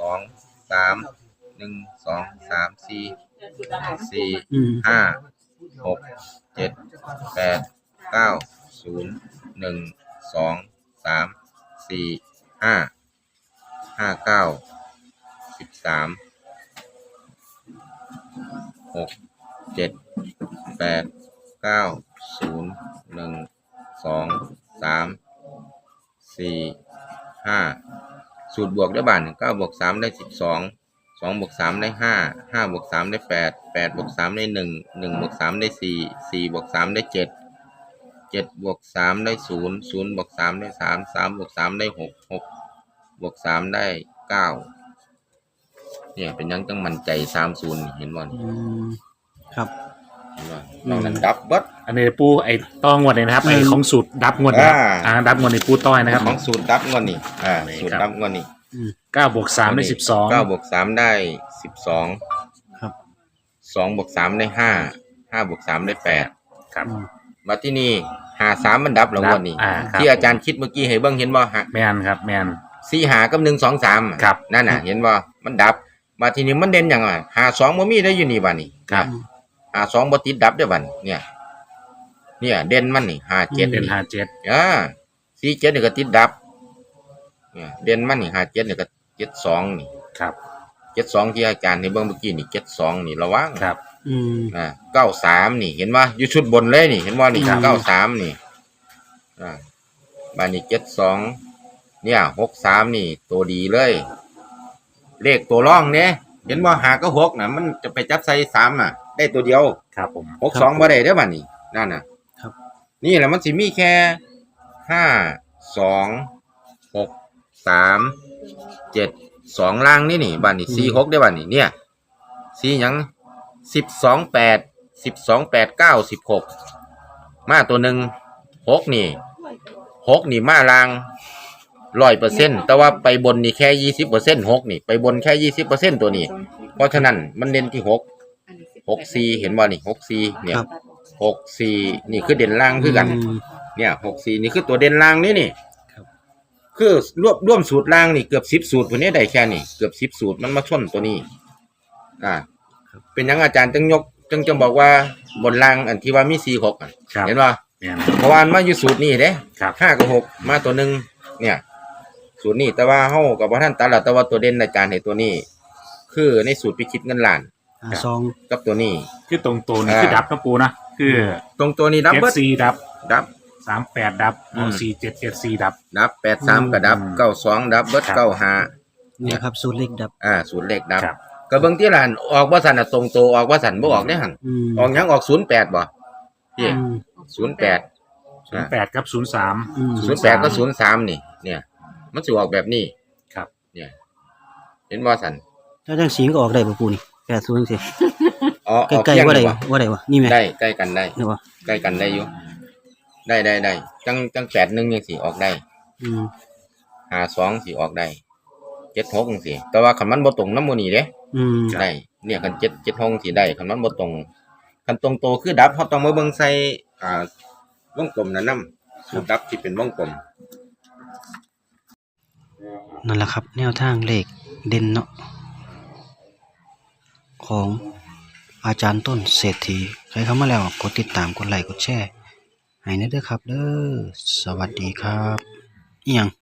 สองสามหนึ่งสองสามสี่สี่อืมห้าหกเจ็ดแปดเก้าศูนย์หนึ่งสองสามสี่ห้าห้าเก้าสิบสามหกเจ็ดแปดเก้าศูนย์หนึ่งสองสามสี่ห้า สูตรบวกได้บ้านเก้าบวกสามได้สิบสองสองบวกสามได้ห้าห้าบวกสามได้แปดแปดบวกสามได้หนึ่งหนึ่งบวกสามได้สี่สี่บวกสามได้เจ็ดเจ็ดบวกสามได้ศูนย์ศูนย์บวกสามได้สามสามบวกสามได้หกหกบวกสามได้เก้าเนี่ยเป็นยังต้องมั่นใจสามศูนย์เห็นบ่นี่ครับ นบ่นอกนั้นดับเบิด อันนี้ปูไอ้ต้องงวดเลยนะครับอืมไอ้ของสูตรดับงวดนะครับอ่า อ่าดับงวดในปูต้อยนะครับ ของสูตรดับงวดนี่อ่านี่สูตรครับดับงวดนี่เก้าบวกสามได้สิบสอง เก้าบวกสามได้สิบสองครับ สองบวกสามได้ห้าห้าบวกสามได้แปดครับอืมมาที่นี่หาสามมันดับแล้วงวดนี้อ่าครับ ที่อาจารย์คิดเมื่อกี้เห็นเบิ้งเห็นบ่ฮะแมนครับแมน สี่หากับหนึ่งสองสามครับ นั่นน่ะ เห็นบ่มันดับ มาที่นี่มันเด่นอย่างไรหาสองบ่มีได้อยู่นี่บัดนี้ครับ หาสองบ่ติดดับได้อบัดนี้เนี่ย เนี่ย เด่นมันนี่ห้าเจ็ดเป็นนี่ห้าเจ็ดอ่าสี่เจ็ดนี่ก็ติดดับ เนี่ย เด่นมันนี่ห้าเจ็ดนี่ก็เจ็ดสองนี่ ครับเจ็ดสองที่อาจารย์ในเบื้องเมื่อกี้นี่เจ็ดสองนี่ระวังครับ อืมอ่าเก้าสามนี่ เห็นว่าอยู่ชุดบนเลยนี่ เห็นว่านี่ครับเก้าสามนี่อ่าบานนี้เจ็ดสองเนี่ยหกสามนี่ ตัวดีเลย เลขตัวร่องเนี่ยเห็นว่าหาก็หกนะมันจะไปจับใส่สามน่ะ ได้ตัวเดียวครับผม หกสองบ่ได้เด้อบัดนี้นั่นน่ะครับ นี่แหละมันสิมีแค่ห้าสองหกสามเจ็ดสองล่างนี่นี่บัดนี้สี่หกได้อบัดนี้เนี่ยสี่หยังสิบสองแปดสิบสองแปดเก้าสิบหกมาตัวหนึ่งหกนี่หกนี่มาลางร้อยเปอร์เซ็นแต่ว่าไปบนนี่แค่ยี่สิบเปอร์เซ็นหกนี่ ไปบนแค่ยี่สิบเปอร์เซ็นตัวนี้ เพราะฉะนั้นมันเน้นที่หก หกสี่เห็นบ่นี่หกสี่เนี่ยครับ หกสี่นี่คือเด่นล่างคือกัน ม เนี่ยหกสี่นี่คือตัวเด่นล่างนี่นี่ครับ คือรวบร่วมสูตรล่างนี่เกือบสิบสูตรพวกนี้ได้แค่นี่เกือบสิบสูตรมันมาชนตัวนี้ อ่า เป็นหยังอาจารย์จึงยกจึงจะบอกว่าบนล่างอันที่ว่ามีสี่หกอะครับ เห็นป่ะแมนเพราะว่ามันมาอยู่สูตรนี้เด้ครับ ห้ากับหกมาตัวหนึ่งเนี่ย สูตรนี้แต่ว่าเฮากับว่าท่านตัดละแต่ว่าตัวเด่นอาจารย์ในตัวนี้ คือในสูตรพิชิตเงินล้าน หาซองกับตัวนี้ คือตรงตัวนี่อ่า คือดับนะปูนะคือตรงตัวนี้ดับเจ็ดเบิดสี่ดับดับ สามแปดดับอืม สี่เจ็ดเจ็ดสี่ดับ ดับแปดสามก็ดับอืมเก้าสองดับเบิดครับ เก้าห้านี่ครับสูตรเลขดับ อ่าสูตรเลขดับ ครับ ก็เบิ่งที่ละหันออกว่าสันน่ะตรงตัวออกว่าสันบ่ออกได้หันอืมออกหยังออกศูนย์แปดบ่พี่อืมศูนย์แปดศูนย์แปดกับศูนย์สาม อืม ศูนย์แปดก็ศูนย์สามนี่ เนี่ย มันสิออกแบบนี้ครับ เนี่ย เห็นว่าสันถ้าจังสีก็ออกได้บ่ปูนี่ แปดศูนย์สิอ๋อออกใกล้เที่ยงๆว่าได้บ่ว่าได้วะนี่ไหมได้ใกล้กันได้นี่วะใกล้กันได้อยู่ได้ได้ได้จังจังแปดหนึ่งยังสิออกได้อืมหาสองสิออกได้เจ็ดหกจังสิแต่ว่าคันมันบ่ตรงน้ำมูนี่เด้อืมได้เนี่ยคันเจ็ดเจ็ดหกสิได้คันมันบ่ตรงคันตรงโตคือดับเขาต้องมาเบิ่งใส่อ่าวงกลมนั่นนำคือดับที่เป็นวงกลมนั่นแหละครับ แนวทางเลขเด่นเนาะ ของอาจารย์ต้นเศรษฐี ใครเข้ามาแล้วกดติดตามกดไลค์กดแชร์ให้นะเด้อครับเด้อสวัสดีครับอีหยัง